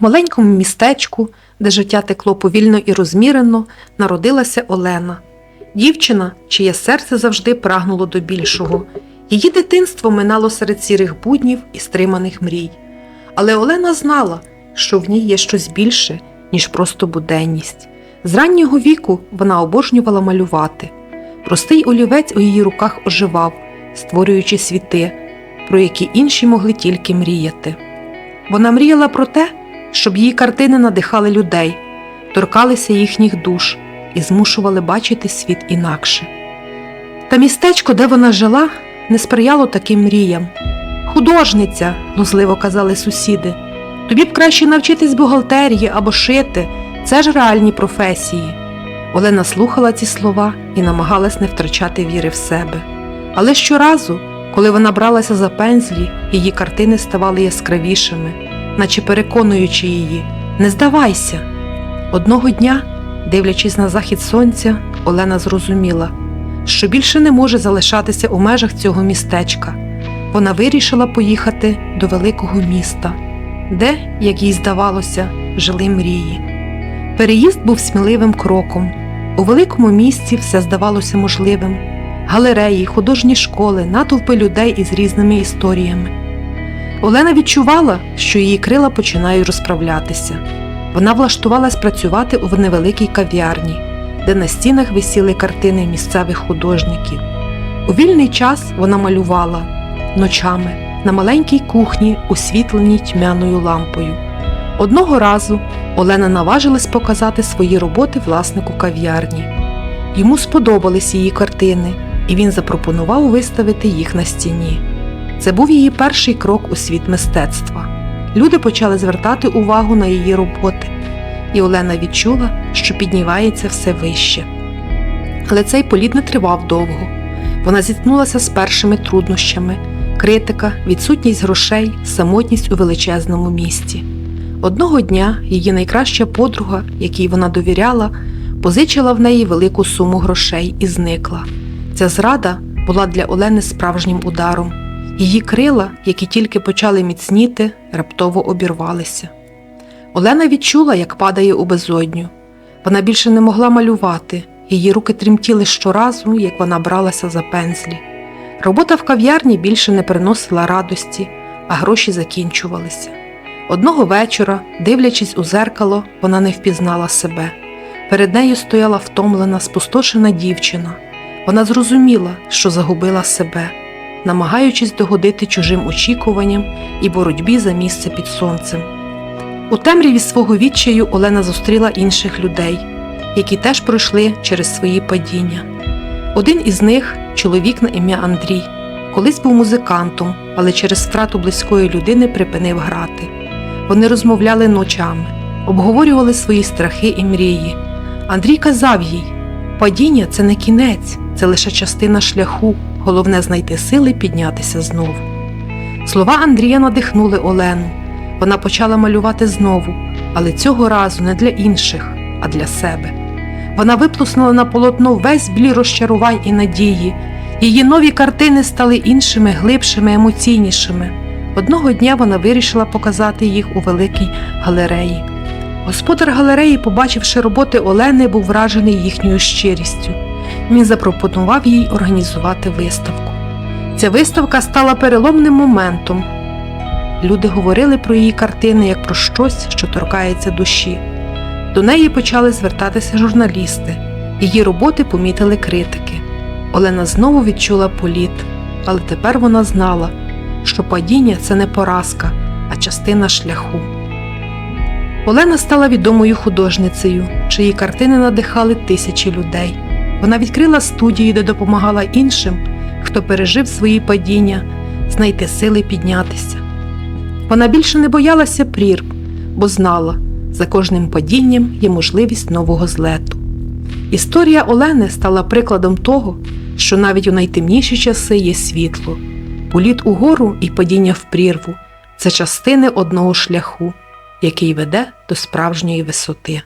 У маленькому містечку, де життя текло повільно і розмірено, народилася Олена. Дівчина, чиє серце завжди прагнуло до більшого. Її дитинство минало серед сірих буднів і стриманих мрій. Але Олена знала, що в ній є щось більше, ніж просто буденність. З раннього віку вона обожнювала малювати. Простий олівець у її руках оживав, створюючи світи, про які інші могли тільки мріяти. Вона мріяла про те, щоб її картини надихали людей, торкалися їхніх душ і змушували бачити світ інакше. Та містечко, де вона жила, не сприяло таким мріям. Художниця, глузливо казали сусіди, тобі б краще навчитись бухгалтерії або шити, це ж реальні професії. Олена слухала ці слова і намагалась не втрачати віри в себе. Але щоразу, коли вона бралася за пензлі, її картини ставали яскравішими, наче переконуючи її не здавайся. Одного дня, дивлячись на захід сонця, Олена зрозуміла, що більше не може залишатися у межах цього містечка. Вона вирішила поїхати до великого міста, де, як їй здавалося, жили мрії. Переїзд був сміливим кроком. У великому місті все здавалося можливим: галереї, художні школи, натовпи людей із різними історіями. Олена відчувала, що її крила починають розправлятися. Вона влаштувалась працювати у невеликій кав'ярні, де на стінах висіли картини місцевих художників. У вільний час вона малювала ночами на маленькій кухні, освітленій тьмяною лампою. Одного разу Олена наважилась показати свої роботи власнику кав'ярні. Йому сподобались її картини, і він запропонував виставити їх на стіні. Це був її перший крок у світ мистецтва. Люди почали звертати увагу на її роботи, і Олена відчула, що піднімається все вище. Але цей політ не тривав довго. Вона зіткнулася з першими труднощами критика, відсутність грошей, самотність у величезному місті. Одного дня її найкраща подруга, якій вона довіряла, позичила в неї велику суму грошей і зникла. Ця зрада була для Олени справжнім ударом. Її крила, які тільки почали міцніти, раптово обірвалися. Олена відчула, як падає у безодню. Вона більше не могла малювати, її руки тремтіли щоразу, як вона бралася за пензлі. Робота в кав'ярні більше не приносила радості, а гроші закінчувалися. Одного вечора, дивлячись у зеркало, вона не впізнала себе. Перед нею стояла втомлена, спустошена дівчина. Вона зрозуміла, що загубила себе, намагаючись догодити чужим очікуванням і боротьбі за місце під сонцем. У темряві свого відчаю Олена зустріла інших людей, які теж пройшли через свої падіння. Один із них чоловік на ім'я Андрій, колись був музикантом, але через втрату близької людини припинив грати. Вони розмовляли ночами, обговорювали свої страхи і мрії. Андрій казав їй: падіння це не кінець, це лише частина шляху, головне знайти сили піднятися знову. Слова Андрія надихнули Олену. Вона почала малювати знову, але цього разу не для інших, а для себе. Вона виплеснула на полотно весь біль розчарувань і надії. Її нові картини стали іншими, глибшими, емоційнішими. Одного дня вона вирішила показати їх у великій галереї. Господар галереї, побачивши роботи Олени, був вражений їхньою щирістю. Він запропонував їй організувати виставку. Ця виставка стала переломним моментом. Люди говорили про її картини як про щось, що торкається душі. До неї почали звертатися журналісти, її роботи помітили критики. Олена знову відчула політ, але тепер вона знала, що падіння це не поразка, а частина шляху. Олена стала відомою художницею, чиї картини надихали тисячі людей. Вона відкрила студію, де допомагала іншим, хто пережив свої падіння, знайти сили піднятися. Вона більше не боялася прірв, бо знала, за кожним падінням є можливість нового злету. Історія Олени стала прикладом того, що навіть у найтемніші часи є світло. Політ угору і падіння в прірву це частини одного шляху, який веде до справжньої висоти.